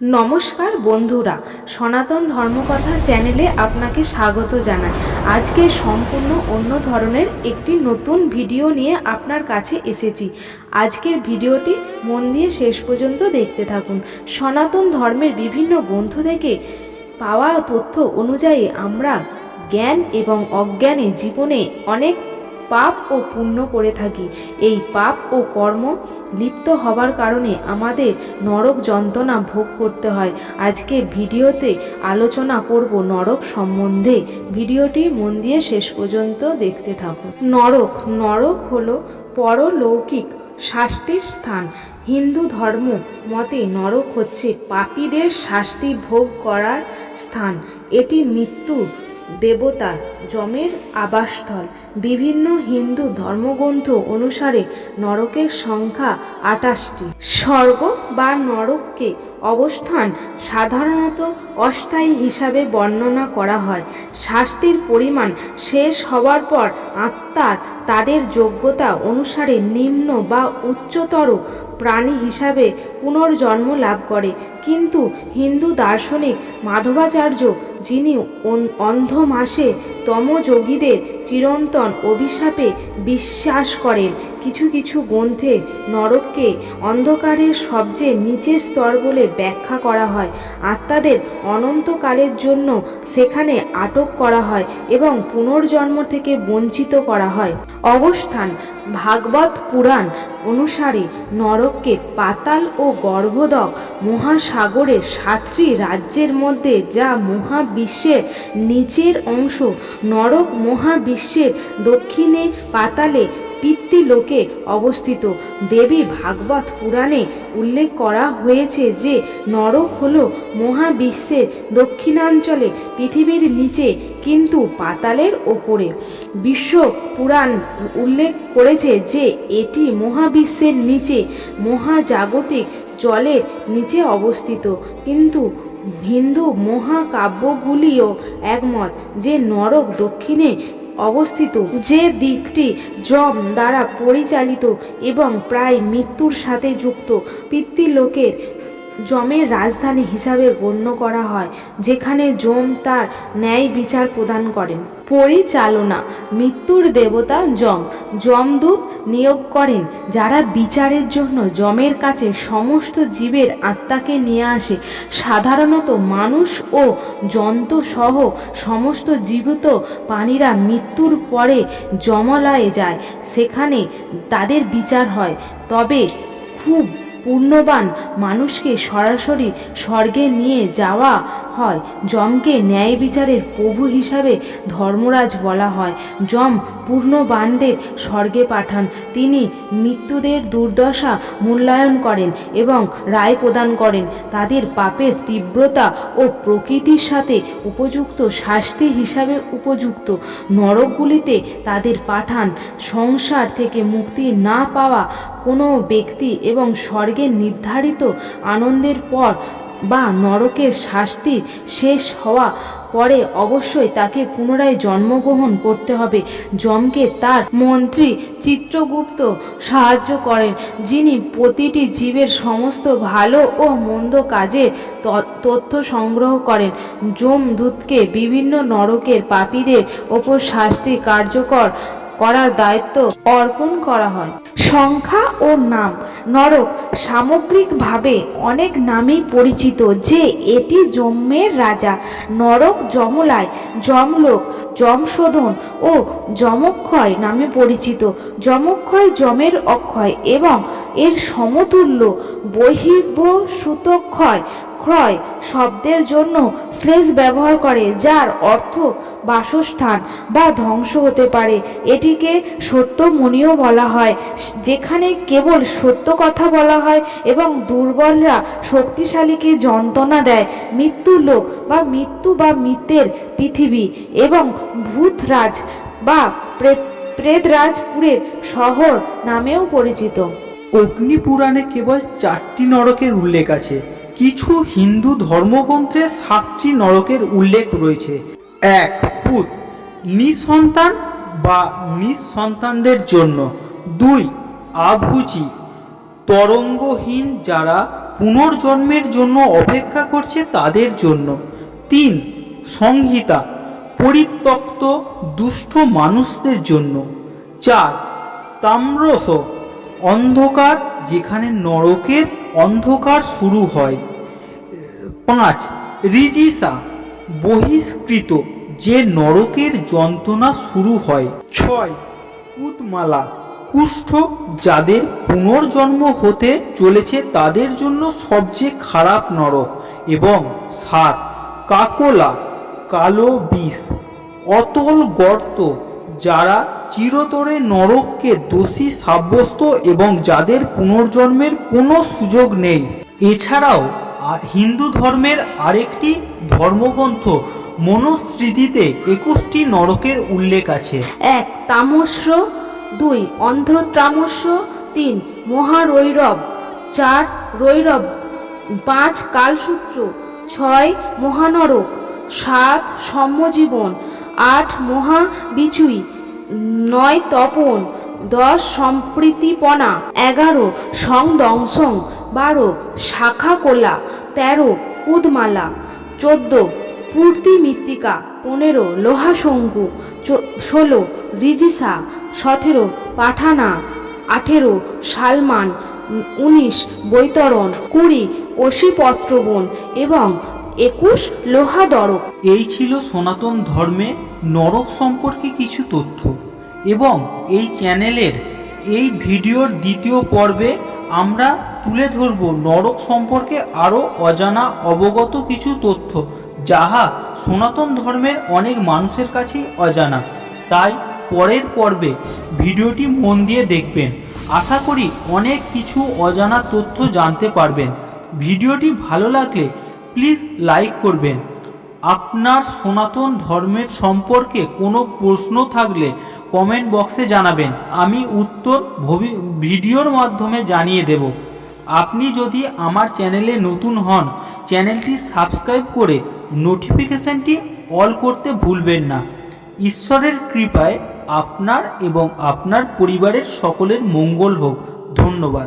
নমস্কার বন্ধুরা, সনাতন ধর্মকথা চ্যানেলে আপনাকে স্বাগত জানাই। আজকে সম্পূর্ণ অন্য ধরনের একটি নতুন ভিডিও নিয়ে আপনার কাছে এসেছি। আজকের ভিডিওটি মন দিয়ে শেষ পর্যন্ত দেখতে থাকুন। সনাতন ধর্মের বিভিন্ন গ্রন্থ থেকে পাওয়া তথ্য অনুযায়ী আমরা জ্ঞান এবং অজ্ঞানে জীবনে অনেক পাপ ও পুণ্য করে থাকি। এই পাপ ও কর্ম লিপ্ত হবার কারণে আমাদের নরক যন্ত্রণা ভোগ করতে হয়। আজকে ভিডিওতে আলোচনা করব নরক সম্বন্ধে। ভিডিওটি মন দিয়ে শেষ পর্যন্ত দেখতে থাকুন। নরক নরক হলো পরলৌকিক শাস্তির স্থান। হিন্দু ধর্ম মতে নরক হচ্ছে পাপীদের শাস্তি ভোগ করার স্থান। এটি মৃত্যু দেবতা, যমের আবাসস্থল, বিভিন্ন হিন্দু ধর্মগ্রন্থ অনুসারে নরকের সংখ্যা আটাশটি। স্বর্গ বা নরককে অবস্থান সাধারণত অস্থায়ী হিসাবে বর্ণনা করা হয়। শাস্তির পরিমাণ শেষ হওয়ার পর আত্মার তাদের যোগ্যতা অনুসারে নিম্ন বা উচ্চতর প্রাণী হিসাবে পুনর্জন্ম লাভ করে। কিন্তু হিন্দু দার্শনিক মাধবাচার্য, যিনি অন- অন্ধ মাসে তমযোগীদের চিরন্তন অভিশাপে বিশ্বাস করেন, কিছু কিছু গ্রন্থে নরককে অন্ধকারের সবচেয়ে নিচের স্তর বলে ব্যাখ্যা করা হয়। আত্মাদের অনন্তকালের জন্য সেখানে আটক করা হয় এবং পুনর্জন্ম থেকে বঞ্চিত করা হয়। অবস্থান ভাগবত পুরাণ অনুসারে নরককে পাতাল ও গর্ভদক মহাসাগরের সাতটি রাজ্যের মধ্যে যা মহাবিশ্বের নিচের অংশ, নরক মহাবিশ্বের দক্ষিণে পাতালে পিতৃলোকে অবস্থিত। দেবী ভাগবত পুরাণে উল্লেখ করা হয়েছে যে, নরক হল মহাবিশ্বের দক্ষিণাঞ্চলে পৃথিবীর নিচে, কিন্তু পাতালের ওপরে। বিশ্ব পুরাণ উল্লেখ করেছে যে, এটি মহাবিশ্বের নিচে, মহাজাগতিক জলের নিচে অবস্থিত। কিন্তু হিন্দু মহাকাব্যগুলিও একমত যে, নরক দক্ষিণে অবস্থিত যে দিকটি যম দ্বারা পরিচালিত এবং প্রায় মৃত্যুর সাথে যুক্ত পিতৃলোকের যমের রাজধানী হিসাবে গণ্য করা হয়, যেখানে যম তার ন্যায় বিচার প্রদান করেন। পরিচালনা, মৃত্যুর দেবতা যম যমদূত নিয়োগ করেন, যারা বিচারের জন্য যমের কাছে সমস্ত জীবের আত্মাকে নিয়ে আসে। সাধারণত মানুষ ও জন্তু সহ সমস্ত জীবিত প্রাণীরা মৃত্যুর পরে যমালয়ে যায়, সেখানে তাদের বিচার হয়। তবে খুব পুণ্যবান মানুষকে সরাসরি স্বর্গে নিয়ে যাওয়া হয়। যমকে ন্যায় বিচারের প্রভু হিসাবে ধর্মরাজ বলা হয়। যম পূর্ণবানদের স্বর্গে পাঠান। তিনি মৃত্যুদের দুর্দশা মূল্যায়ন করেন এবং রায় প্রদান করেন। তাদের পাপের তীব্রতা ও প্রকৃতির সাথে উপযুক্ত শাস্তি হিসাবে উপযুক্ত। নরকগুলিতে তাদের পাঠান। সংসার থেকে মুক্তি না পাওয়া কোনো ব্যক্তি এবং স্বর্গের নির্ধারিত আনন্দের পর বা নরকের শাস্তি শেষ হওয়া পরে অবশ্যই তাকে পুনরায় জন্মগ্রহণ করতে হবে। যমকে তার মন্ত্রী চিত্রগুপ্ত সাহায্য করেন, যিনি প্রতিটি জীবের সমস্ত ভালো ও মন্দ কাজের তথ্য সংগ্রহ করেন। যমদূতকে বিভিন্ন নরকের পাপীদের ওপর শাস্তি কার্যকর করার দায়িত্ব অর্পণ করা হয়। সংখ্যা ও নাম। নরক সামগ্রিকভাবে অনেক নামেই পরিচিত, যে এটি জম্মের রাজা। নরক যমলায় যমলোক, যমশোধন ও যমক্ষয় নামে পরিচিত। যমক্ষয় যমের অক্ষয় এবং এর সমতুল্য বহির্ভ সুতক্ষয় ক্রয় শব্দের জন্য শ্লেষ ব্যবহার করে, যার অর্থ বাসস্থান বা ধ্বংস হতে পারে। এটিকে সত্যমণিও বলা হয়, যেখানে কেবল সত্য কথা বলা হয় এবং দুর্বলরা শক্তিশালীকে যন্ত্রণা দেয়। মৃত্যু লোক বা মৃত্যু বা মৃত্যের পৃথিবী এবং ভূতরাজ বা প্রেত, প্রেতরাজপুরের শহর নামেও পরিচিত। অগ্নিপুরাণে কেবল চারটি নরকের উল্লেখ আছে। কিছু হিন্দু ধর্মগ্রন্থে সাতটি নরকের উল্লেখ রয়েছে। এক, পুত, নিঃসন্তান বা নিঃসন্তানদের জন্য। দুই আভুচি তরঙ্গহীন যারা পুনর্জন্মের জন্য অপেক্ষা করছে তাদের জন্য। তিন, সংহিতা, পরিত্যক্ত দুষ্ট মানুষদের জন্য। চার, তাম্রস, অন্ধকার যেখানে নরকের অন্ধকার শুরু হয়। পাঁচ, রিজিসা, বহিষ্কৃত, যে নরকের যন্ত্রণা শুরু হয়। ছয় কুদমালা কুষ্ঠ, যাদের পুনর্জন্ম হতে চলেছে তাদের জন্য সবচেয়ে খারাপ নরক। এবং সাত, কাকলা, কালো বিষ, অতল গর্ত যারা চিরতরে নরককে দোষী, সাব্যস্ত এবং যাদের পুনর্জন্মের কোনো সুযোগ নেই। এছাড়াও হিন্দু ধর্মের আরেকটি ধর্মগ্রন্থ, মনুস্মৃতিতে একুশটি নরকের উল্লেখ আছে। এক, তামস্য। দুই অন্ধ্রতামস্য তিন, মহারৈরব। চার, রৈরব। পাঁচ, কালসূত্র। ছয়, মহানরক। সাত, সম্যজীবন। আট মহাবিচুই নয় তপন, দশ সম্প্রীতিপনা, এগারো সংদংসং বারো শাখা কোলা তেরো কুদমালা, চোদ্দ পূর্তি মৃত্তিকা পনেরো লোহা শঙ্কু ষোলো রিজিসা, সতেরো পাঠানা, আঠেরো সালমান, উনিশ বৈতরণ, কুড়ি অশিপত্রবন এবং একুশ লোহা দরক। এই ছিল সনাতন ধর্মে নরক সম্পর্কে কিছু তথ্য। এবং এই চ্যানেলের এই ভিডিওর দ্বিতীয় পর্বে আমরা তুলে ধরব নরক সম্পর্কে আরও অজানা অবগত কিছু তথ্য, যাহা সনাতন ধর্মের অনেক মানুষের কাছেই অজানা। তাই পরের পর্বে ভিডিওটি মন দিয়ে দেখবেন। আশা করি অনেক কিছু অজানা তথ্য জানতে পারবেন। ভিডিওটি ভালো লাগলে প্লিজ লাইক করবেন। আপনার সনাতন ধর্মের সম্পর্কে কোনো প্রশ্ন থাকলে কমেন্ট বক্সে জানাবেন। আমি উত্তর ভিডিওর মাধ্যমে জানিয়ে দেব। আপনি যদি আমার চ্যানেলে নতুন হন, চ্যানেলটি সাবস্ক্রাইব করে নোটিফিকেশানটি অল করতে ভুলবেন না। ঈশ্বরের কৃপায় আপনার এবং আপনার পরিবারের সকলের মঙ্গল হোক। ধন্যবাদ।